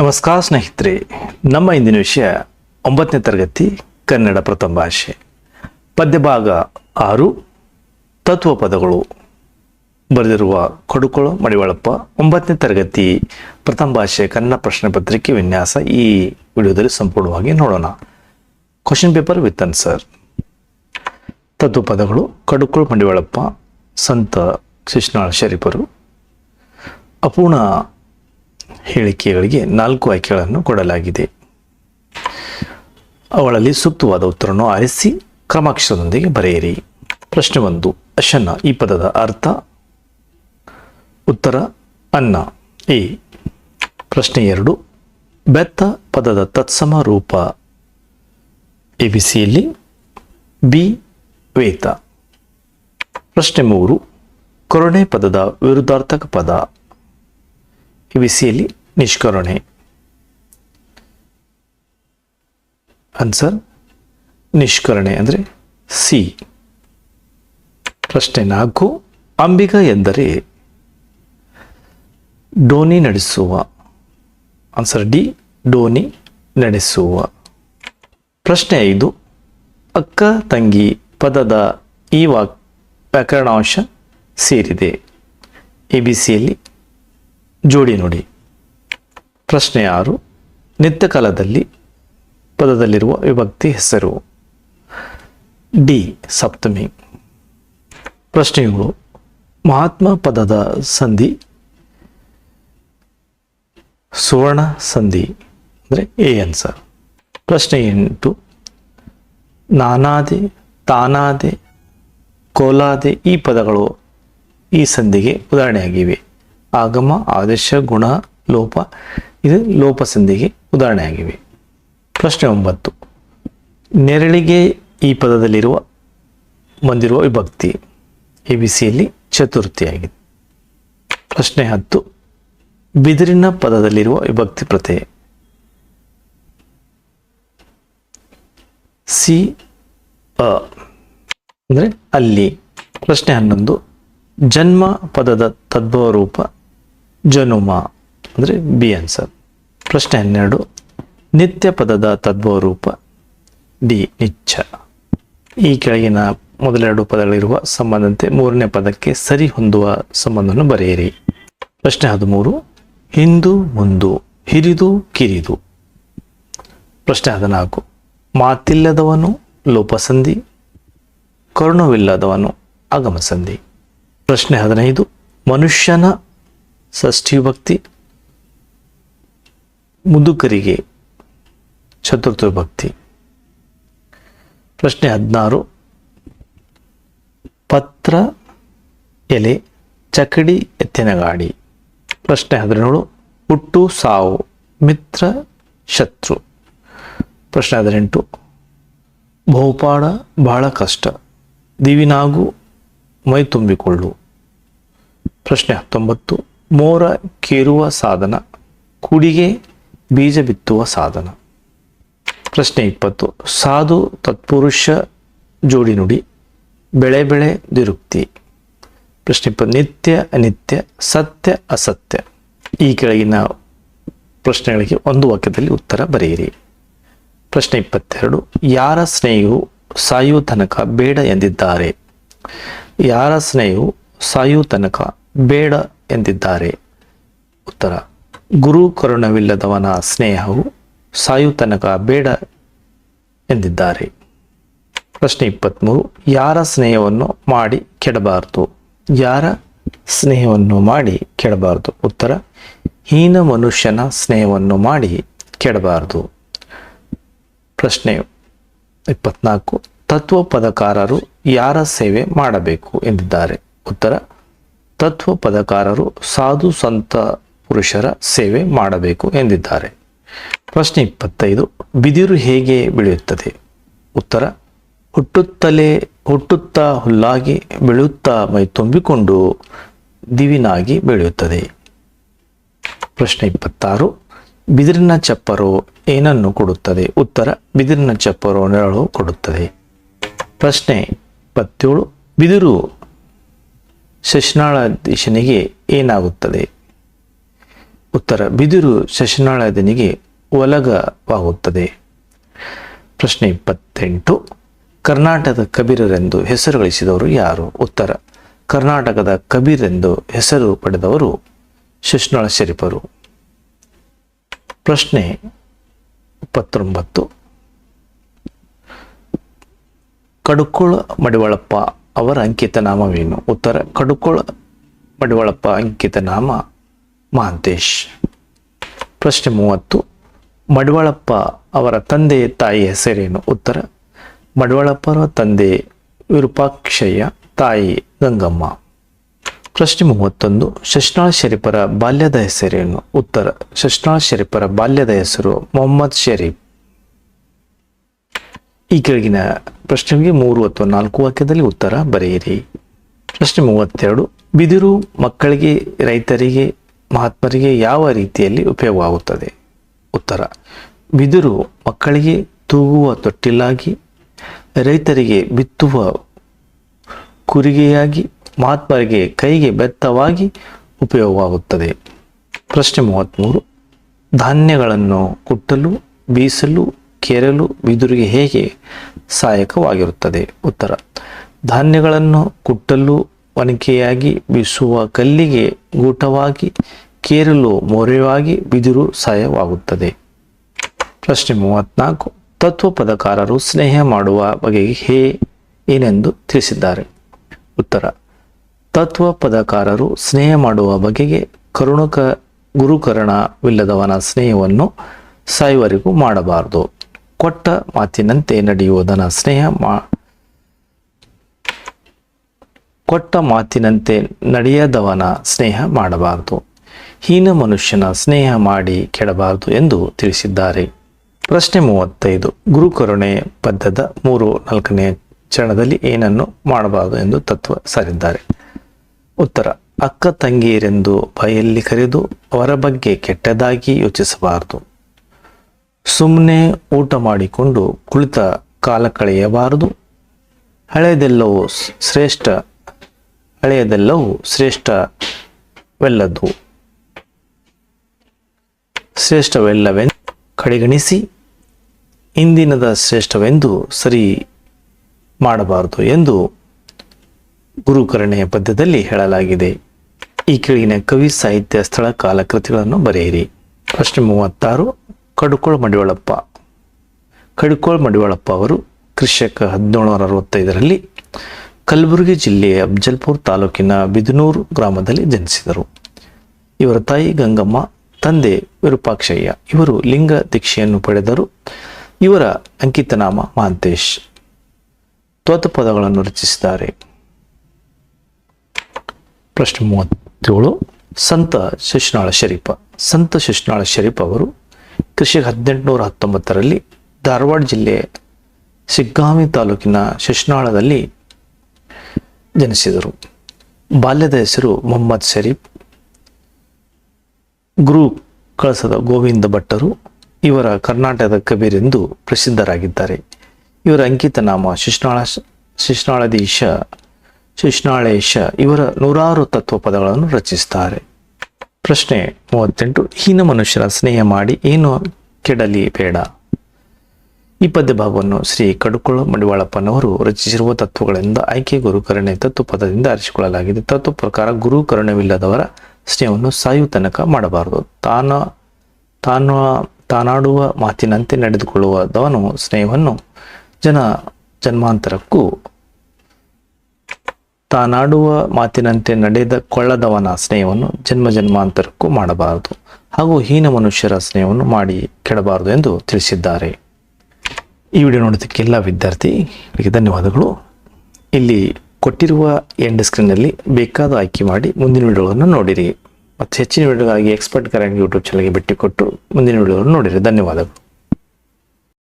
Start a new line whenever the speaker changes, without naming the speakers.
ನಮಸ್ಕಾರ ಸ್ನೇಹಿತರೆ. ನಮ್ಮ ಇಂದಿನ ವಿಷಯ ಒಂಬತ್ತನೇ ತರಗತಿ ಕನ್ನಡ ಪ್ರಥಮ ಭಾಷೆ. ಪದ್ಯಭಾಗ ಆರು. ತತ್ವ ಪದಗಳು. ಬರೆದಿರುವ ಕೊಡುಕೊಳ ಮಡಿವಾಳಪ್ಪ ಒಂಬತ್ತನೇ ತರಗತಿ ಪ್ರಥಮ ಭಾಷೆ ಕನ್ನಡ ಪ್ರಶ್ನೆ ಪತ್ರಿಕೆ ವಿನ್ಯಾಸ ಈ ವಿಡಿಯೋದಲ್ಲಿ ಸಂಪೂರ್ಣವಾಗಿ ನೋಡೋಣ. ಕ್ವಶನ್ ಪೇಪರ್ ವಿತ್ ಸರ್ ತತ್ವ ಪದಗಳು ಕಡುಕೊಳ ಮಡಿವಾಳಪ್ಪ, ಸಂತ ಶಿಶ್ನಾಳ ಶರೀಫರು. ಅಪೂರ್ಣ ಹೇಳಿಕೆಗಳಿಗೆ ನಾಲ್ಕು ಆಯ್ಕೆಗಳನ್ನು ಕೊಡಲಾಗಿದೆ. ಅವುಗಳಲ್ಲಿ ಸೂಕ್ತವಾದ ಉತ್ತರವನ್ನು ಆರಿಸಿ ಕ್ರಮಾಕ್ಷರದೊಂದಿಗೆ ಬರೆಯಿರಿ. ಪ್ರಶ್ನೆ ಒಂದು ಅಶನ ಈ ಪದದ ಅರ್ಥ? ಉತ್ತರ, ಅನ್ನ. ಎ. ಪ್ರಶ್ನೆ ಎರಡು, ಬೆತ್ತ ಪದದ ತತ್ಸಮ ರೂಪ. ಎ ಬಿ, ವೇತ. ಪ್ರಶ್ನೆ ಮೂರು, ಕೊರಣೆ ಪದದ ವಿರುದ್ಧಾರ್ಥಕ ಪದ. ಬಿಸಿಯಲ್ಲಿ ನಿಷ್ಕರಣೆ. ಆನ್ಸರ್ ನಿಷ್ಕರಣೆ ಅಂದರೆ ಸಿ ಪ್ರಶ್ನೆ ನಾಲ್ಕು, ಅಂಬಿಗ ಎಂದರೆ ಡೋನಿ ನಡೆಸುವ. ಆನ್ಸರ್ ಡಿ ಡೋನಿ ನಡೆಸುವ. ಪ್ರಶ್ನೆ ಐದು, ಅಕ್ಕ ತಂಗಿ ಪದದ ಈ ವಾಕ್ ವ್ಯಾಕರಣಾಂಶ ಸೇರಿದೆ. ಎ ಬಿ ಸಿಯಲ್ಲಿ ಜೋಡಿ ನುಡಿ. ಪ್ರಶ್ನೆ ಆರು. ನಿತ್ಯ ಕಾಲದಲ್ಲಿ ಪದದಲ್ಲಿರುವ ವಿಭಕ್ತಿ ಹೆಸರು. ಡಿ, ಸಪ್ತಮಿ. ಪ್ರಶ್ನೆಗಳು ಮಹಾತ್ಮ ಪದದ ಸಂಧಿ. ಸುವರ್ಣ ಸಂಧಿ, ಅಂದರೆ ಎ ಆನ್ಸರ್ ಪ್ರಶ್ನೆ ಎಂಟು. ನಾನಾದೆ, ತಾನಾದೆ, ಕೋಲಾದೆ ಈ ಪದಗಳು ಈ ಸಂಧಿಗೆ ಉದಾಹರಣೆಯಾಗಿವೆ. ಆಗಮ ಆದೇಶ ಗುಣ, ಲೋಪ, ಇದು ಲೋಪ ಸಂಧಿಗೆ ಉದಾಹರಣೆಯಾಗಿವೆ. ಪ್ರಶ್ನೆ ಒಂಬತ್ತು. ನೆರಳಿಗೆ ಈ ಪದದಲ್ಲಿರುವ ಬಂದಿರುವ ವಿಭಕ್ತಿ ಎ ಬಿ ಸಿಯಲ್ಲಿ ಚತುರ್ಥಿಯಾಗಿದೆ. ಪ್ರಶ್ನೆ ಹತ್ತು. ಬಿದಿರಿನ ಪದದಲ್ಲಿರುವ ವಿಭಕ್ತಿ ಪ್ರತೆ ಸಿ, ಅ, ಅಂದರೆ ಅಲ್ಲಿ. ಪ್ರಶ್ನೆ ಹನ್ನೊಂದು. ಜನ್ಮ ಪದದ ತದ್ಭವ ರೂಪ ಜನುಮ, ಅಂದರೆ ಬಿ ಆನ್ಸರ್ ಪ್ರಶ್ನೆ ಹನ್ನೆರಡು, ನಿತ್ಯ ಪದದ ತದ್ಭವ ರೂಪ ಡಿ ನಿಚ್ಚ. ಈ ಕೆಳಗಿನ ಮೊದಲೆರಡು ಪದಗಳಿರುವ ಸಂಬಂಧಂತೆ ಮೂರನೇ ಪದಕ್ಕೆ ಸರಿ ಹೊಂದುವ ಸಂಬಂಧವನ್ನು ಬರೆಯಿರಿ. ಪ್ರಶ್ನೆ ಹದಿಮೂರು, ಹಿಂದು ಮುಂದು, ಹಿರಿದು ಕಿರಿದು. ಪ್ರಶ್ನೆ ಹದಿನಾಲ್ಕು, ಮಾತಿಲ್ಲದವನು ಲೋಪಸಂಧಿ, ಕರುಣವಿಲ್ಲದವನು ಆಗಮಸಂಧಿ. ಪ್ರಶ್ನೆ ಹದಿನೈದು, ಮನುಷ್ಯನ ಷಷ್ಠಿ ಭಕ್ತಿ ಮುದುಕರಿಗೆ ಚತುರ್ಥ ಭಕ್ತಿ ಪ್ರಶ್ನೆ ಹದಿನಾರು. ಪತ್ರ, ಎಲೆ ಚಕಡಿ ಎತ್ತಿನ ಗಾಡಿ ಪ್ರಶ್ನೆ ಹದಿನೇಳು. ಹುಟ್ಟು, ಸಾವು, ಮಿತ್ರ, ಶತ್ರು. ಪ್ರಶ್ನೆ ಹದಿನೆಂಟು. ಬಹುಪಾಡ, ಬಹಳ ಕಷ್ಟ. ದಿವಿನಾಗು, ಮೈ ತುಂಬಿಕೊಳ್ಳು. ಪ್ರಶ್ನೆ ಹತ್ತೊಂಬತ್ತು. ಮೋರ ಕೇರುವ ಸಾಧನ, ಕುಡಿಗೆ ಬೀಜ ಬಿತ್ತುವ ಸಾಧನ. ಪ್ರಶ್ನೆ ಇಪ್ಪತ್ತು. ಸಾಧು ತತ್ಪುರುಷ ಜೋಡಿ ನುಡಿ, ಬೆಳೆ ಬೆಳೆ ದಿರುಕ್ತಿ ಪ್ರಶ್ನೆ ಇಪ್ಪತ್ತು. ನಿತ್ಯ ಅನಿತ್ಯ, ಸತ್ಯ ಅಸತ್ಯ. ಈ ಕೆಳಗಿನ ಪ್ರಶ್ನೆಗಳಿಗೆ ಒಂದು ವಾಕ್ಯದಲ್ಲಿ ಉತ್ತರ ಬರೆಯಿರಿ. ಪ್ರಶ್ನೆ ಇಪ್ಪತ್ತೆರಡು. ಯಾರ ಸ್ನೇಹಿಯು ಸಾಯುವ ತನಕ ಬೇಡ ಎಂದಿದ್ದಾರೆ? ಯಾರ ಸ್ನೇಹವು ಸಾಯುವ ತನಕ ಬೇಡ ಎಂದಿದ್ದಾರೆ. ಉತ್ತರ, ಗುರು ಕರುಣವಿಲ್ಲದವನ ಸ್ನೇಹವು ಸಾಯು ತನಕ ಬೇಡ ಎಂದಿದ್ದಾರೆ. ಪ್ರಶ್ನೆ ಇಪ್ಪತ್ತ್ಮೂರು ಯಾರ ಸ್ನೇಹವನ್ನು ಮಾಡಿ ಕೆಡಬಾರದು? ಯಾರ ಸ್ನೇಹವನ್ನು ಮಾಡಿ ಕೆಡಬಾರದು? ಉತ್ತರ, ಹೀನ ಮನುಷ್ಯನ ಸ್ನೇಹವನ್ನು ಮಾಡಿ ಕೆಡಬಾರದು. ಪ್ರಶ್ನೆ ಇಪ್ಪತ್ನಾಲ್ಕು ತತ್ವ ಪದಕಾರರು ಯಾರ ಸೇವೆ ಮಾಡಬೇಕು? ಎಂದಿದ್ದಾರೆ. ಉತ್ತರ ತತ್ವ ಪದಕಾರರು ಸಾಧು ಸಂತ ಪುರುಷರ ಸೇವೆ ಮಾಡಬೇಕು ಎಂದಿದ್ದಾರೆ. ಪ್ರಶ್ನೆ ಇಪ್ಪತ್ತೈದು, ಬಿದಿರು ಹೇಗೆ ಬೆಳೆಯುತ್ತದೆ? ಉತ್ತರ, ಹುಟ್ಟುತ್ತಲೇ, ಹುಟ್ಟುತ್ತಾ ಹುಲ್ಲಾಗಿ ಬೆಳೆಯುತ್ತಾ ಮೈ ತುಂಬಿಕೊಂಡು ದಿವಿನಾಗಿ ಬೆಳೆಯುತ್ತದೆ. ಪ್ರಶ್ನೆ ಇಪ್ಪತ್ತಾರು, ಬಿದಿರಿನ ಚಪ್ಪರು ಏನನ್ನು ಕೊಡುತ್ತದೆ? ಉತ್ತರ, ಬಿದಿರಿನ ಚಪ್ಪರು ನೆರಳು ಕೊಡುತ್ತದೆ. ಪ್ರಶ್ನೆ ಇಪ್ಪತ್ತೇಳು, ಬಿದಿರು ಶಶನಾಳ ದಿಶನಿಗೆ ಏನಾಗುತ್ತದೆ? ಉತ್ತರ, ಬಿದಿರು ಶಶನಾಳಾಧನಿಗೆ ಒಲಗವಾಗುತ್ತದೆ. ಪ್ರಶ್ನೆ ಇಪ್ಪತ್ತೆಂಟು, ಕರ್ನಾಟಕದ ಕಬೀರರೆಂದು ಹೆಸರು ಗಳಿಸಿದವರು ಯಾರು? ಉತ್ತರ, ಕರ್ನಾಟಕದ ಕಬೀರೆಂದು ಹೆಸರು ಪಡೆದವರು ಶಶನಾಳ ಶರೀಫರು. ಪ್ರಶ್ನೆ ಇಪ್ಪತ್ತೊಂಬತ್ತು, ಕಡುಕೋಳ ಮಡಿವಾಳಪ್ಪ ಅವರ ಅಂಕಿತ ನಾಮವೇನು? ಉತ್ತರ, ಕಡುಕೊಳ ಮಡಿವಾಳಪ್ಪ ಅಂಕಿತ ನಾಮ ಮಹಾಂತೇಶ್ ಪ್ರಶ್ನೆ ಮೂವತ್ತು, ಮಡಿವಾಳಪ್ಪ ಅವರ ತಂದೆ ತಾಯಿ ಹೆಸರೇನು? ಉತ್ತರ, ಮಡಿವಾಳಪ್ಪರ ತಂದೆ ವಿರೂಪಾಕ್ಷಯ್ಯ, ತಾಯಿ ಗಂಗಮ್ಮ. ಪ್ರಶ್ನೆ ಮೂವತ್ತೊಂದು ಶಶ್ನಾಳ್ ಶರೀಫರ ಬಾಲ್ಯದ ಹೆಸರೇನು? ಉತ್ತರ ಶಶ್ನಾಳ್ ಶರೀಫರ ಬಾಲ್ಯದ ಹೆಸರು ಮೊಹಮ್ಮದ್ ಶರೀಫ್. ಈ ಕೆಳಗಿನ ಪ್ರಶ್ನೆಗೆ ಮೂರು ಅಥವಾ ನಾಲ್ಕು ವಾಕ್ಯದಲ್ಲಿ ಉತ್ತರ ಬರೆಯಿರಿ. ಪ್ರಶ್ನೆ ಮೂವತ್ತೆರಡು, ಬಿದಿರು ಮಕ್ಕಳಿಗೆ, ರೈತರಿಗೆ, ಮಹಾತ್ಮರಿಗೆ ಯಾವ ರೀತಿಯಲ್ಲಿ ಉಪಯೋಗವಾಗುತ್ತದೆ? ಉತ್ತರ, ಬಿದಿರು ಮಕ್ಕಳಿಗೆ ತೂಗುವ ತೊಟ್ಟಿಲಾಗಿ, ರೈತರಿಗೆ ಬಿತ್ತುವ ಕುರಿಗೆಯಾಗಿ, ಮಹಾತ್ಮರಿಗೆ ಕೈಗೆ ಬೆತ್ತವಾಗಿ ಉಪಯೋಗವಾಗುತ್ತದೆ. ಪ್ರಶ್ನೆ ಮೂವತ್ತ್ಮೂರು, ಧಾನ್ಯಗಳನ್ನು ಕುಟ್ಟಲು, ಬೀಸಲು ಕೆರಲು ಬಿದುರಿಗೆ ಹೇಗೆ ಸಹಾಯಕವಾಗಿರುತ್ತದೆ? ಉತ್ತರ. ಧಾನ್ಯಗಳನ್ನು ಕುಟ್ಟಲು ಒನಕೆಯಾಗಿ ಬೀಸುವ ಕಲ್ಲಿಗೆ ಗೂಟವಾಗಿ, ಕೇರಲು ಮೊರೆಯಾಗಿ ಬಿದಿರು ಸಹಾಯವಾಗುತ್ತದೆ. ಪ್ರಶ್ನೆ ಮೂವತ್ನಾಲ್ಕು ತತ್ವ ಪದಕಾರರು ಸ್ನೇಹ ಮಾಡುವ ಬಗೆಗೆ ಹೇ ಏನೆಂದು ತಿಳಿಸಿದ್ದಾರೆ? ಉತ್ತರ. ತತ್ವ ಪದಕಾರರು ಸ್ನೇಹ ಮಾಡುವ ಬಗೆಗೆ ಕರುಣಕ ಗುರುಕರಣವಿಲ್ಲದವನ ಸ್ನೇಹವನ್ನು ಸಾಯುವರೆಗೂ ಮಾಡಬಾರದು. ಕೊಟ್ಟ ಮಾತಿನಂತೆ ನಡೆಯುವುದನ್ನು ಸ್ನೇಹ ಮಾ ಕೊಟ್ಟ ಮಾತಿನಂತೆ ನಡೆಯದವನ ಸ್ನೇಹ ಮಾಡಬಾರದು. ಹೀನ ಮನುಷ್ಯನ ಸ್ನೇಹ ಮಾಡಿ ಕೆಡಬಾರದು ಎಂದು ತಿಳಿಸಿದ್ದಾರೆ. ಪ್ರಶ್ನೆ ಮೂವತ್ತೈದು, ಗುರುಕರುಣೆ ಪದ್ಯದ ಮೂರು ನಾಲ್ಕನೇ ಚರಣದಲ್ಲಿ ಏನನ್ನು ಮಾಡಬಾರದು ಎಂದು ತತ್ವ ಸಾರಿದ್ದಾರೆ. ಉತ್ತರ, ಅಕ್ಕ ತಂಗಿಯರೆಂದು ಬಾಯಲ್ಲಿ ಕರೆದು ಅವರ ಬಗ್ಗೆ ಕೆಟ್ಟದಾಗಿ ಯೋಚಿಸಬಾರದು. ಸುಮ್ಮನೆ ಊಟ ಮಾಡಿಕೊಂಡು ಕುಳಿತ ಕಾಲ ಕಳೆಯಬಾರದು. ಹಳೆಯದೆಲ್ಲವೂ ಶ್ರೇಷ್ಠ, ಹಳೆಯದೆಲ್ಲವೂ ಶ್ರೇಷ್ಠವೆಲ್ಲದು ಶ್ರೇಷ್ಠವೆಲ್ಲವೆಂದು ಕಡೆಗಣಿಸಿ, ಇಂದಿನದ ಶ್ರೇಷ್ಠವೆಂದು ಸರಿ ಮಾಡಬಾರದು ಎಂದು ಗುರುಕರಣೆಯ ಪದ್ಯದಲ್ಲಿ ಹೇಳಲಾಗಿದೆ. ಈ ಕೆಳಗಿನ ಕವಿ ಸಾಹಿತ್ಯ ಸ್ಥಳ ಕಾಲಕೃತಿಗಳನ್ನು ಬರೆಯಿರಿ. ಪ್ರಶ್ನೆ ಮೂವತ್ತಾರು. ಕಡುಕೋಳ ಮಡಿವಾಳಪ್ಪ ಕಡುಕೋಳ್ ಮಡಿವಾಳಪ್ಪ ಅವರು ಕೃಷಕ ಹದಿನೇಳುನೂರ ಅರವತ್ತೈದರಲ್ಲಿ ಕಲಬುರಗಿ ಜಿಲ್ಲೆಯ ಅಫ್ಜಲ್ಪುರ್ ತಾಲೂಕಿನ ಬಿದನೂರು ಗ್ರಾಮದಲ್ಲಿ ಜನಿಸಿದರು. ಇವರ ತಾಯಿ ಗಂಗಮ್ಮ, ತಂದೆ ವಿರೂಪಾಕ್ಷಯ್ಯ, ಇವರು ಲಿಂಗ ದೀಕ್ಷೆಯನ್ನು ಪಡೆದರು. ಇವರ ಅಂಕಿತನಾಮ ಮಹಾಂತೇಶ್ ತ್ವತ ಪದಗಳನ್ನು ರಚಿಸಿದ್ದಾರೆ. ಪ್ರಶ್ನೆ ಮೂವತ್ತೇಳು, ಸಂತ ಶಶಿನಾಳ ಶರೀಫ. ಸಂತ ಶಶಿನಾಳ ಶರೀಫ್ ಅವರು ಕೃಷಿ ಹದಿನೆಂಟುನೂರ ಹತ್ತೊಂಬತ್ತರಲ್ಲಿ ಧಾರವಾಡ ಜಿಲ್ಲೆ ಸಿಗ್ಗಾಮಿ ತಾಲೂಕಿನ ಶಿಶ್ನಾಳದಲ್ಲಿ ಜನಿಸಿದರು. ಬಾಲ್ಯದ ಹೆಸರು ಮೊಹಮ್ಮದ್ ಶರೀಫ್. ಗುರು ಕಳಸದ ಗೋವಿಂದ ಭಟ್ಟರು ಇವರ ಕರ್ನಾಟಕದ ಕಬೀರೆಂದು ಪ್ರಸಿದ್ಧರಾಗಿದ್ದಾರೆ. ಇವರ ಅಂಕಿತ ನಾಮ ಶಿಶ್ನಾಳ ಶಿಶ್ನಾಳದೀಶ ಶಿಶ್ನಾಳೇಶ ಇವರ ನೂರಾರು ತತ್ವ ಪದಗಳನ್ನು ರಚಿಸುತ್ತಾರೆ ಪ್ರಶ್ನೆ ಮೂವತ್ತೆಂಟು, ಹೀನ ಮನುಷ್ಯರ ಸ್ನೇಹ ಮಾಡಿ ಏನು ಕೆಡಲಿ ಬೇಡ? ಈ ಪದ್ಯ ಭಾಗವನ್ನು ಶ್ರೀ ಕಡುಕುಳ ಮಡಿವಾಳಪ್ಪನವರು ರಚಿಸಿರುವ ತತ್ವಗಳಿಂದ ಆಯ್ಕೆ ಗುರುಕರಣೆ ತತ್ವ ಪದದಿಂದ ಆರಿಸಿಕೊಳ್ಳಲಾಗಿದೆ. ತತ್ವ ಪ್ರಕಾರ ಗುರು ಕರುಣವಿಲ್ಲದವರ ಸ್ನೇಹವನ್ನು ಸಾಯು ತನಕ ಮಾಡಬಾರದು. ತಾನ, ತಾನು, ತಾನಾಡುವ ಮಾತಿನಂತೆ ನಡೆದುಕೊಳ್ಳುವದವನು ಸ್ನೇಹವನ್ನು ಜನ ಜನ್ಮಾಂತರಕ್ಕೂ ತಾನಾಡುವ ಮಾತಿನಂತೆ ನಡೆದ ಕೊಳ್ಳದವನ ಸ್ನೇಹವನ್ನು ಜನ್ಮ ಜನ್ಮಾಂತರಕ್ಕೂ ಮಾಡಬಾರದು. ಹಾಗೂ ಹೀನ ಮನುಷ್ಯರ ಸ್ನೇಹವನ್ನು ಮಾಡಿ ಕೆಡಬಾರದು ಎಂದು ತಿಳಿಸಿದ್ದಾರೆ. ಈ ವಿಡಿಯೋ ನೋಡೋದಕ್ಕೆಲ್ಲ ವಿದ್ಯಾರ್ಥಿಗಳಿಗೆ ಧನ್ಯವಾದಗಳು. ಇಲ್ಲಿ ಕೊಟ್ಟಿರುವ ಎಂಡ್ ಸ್ಕ್ರೀನ್ನಲ್ಲಿ ಬೇಕಾದ ಆಯ್ಕೆ ಮಾಡಿ ಮುಂದಿನ ವಿಡಿಯೋಗಳನ್ನು ನೋಡಿರಿ. ಮತ್ತು ಹೆಚ್ಚಿನ ವಿಡಿಯೋಗಾಗಿ ಎಕ್ಸ್ಪರ್ಟ್ ಕರೆಂಟ್ ಯೂಟ್ಯೂಬ್ ಚಾನಲ್ಗೆ ಭೇಟಿ ಕೊಟ್ಟು ಮುಂದಿನ ವಿಡಿಯೋಗಳನ್ನು ನೋಡಿರಿ. ಧನ್ಯವಾದಗಳು.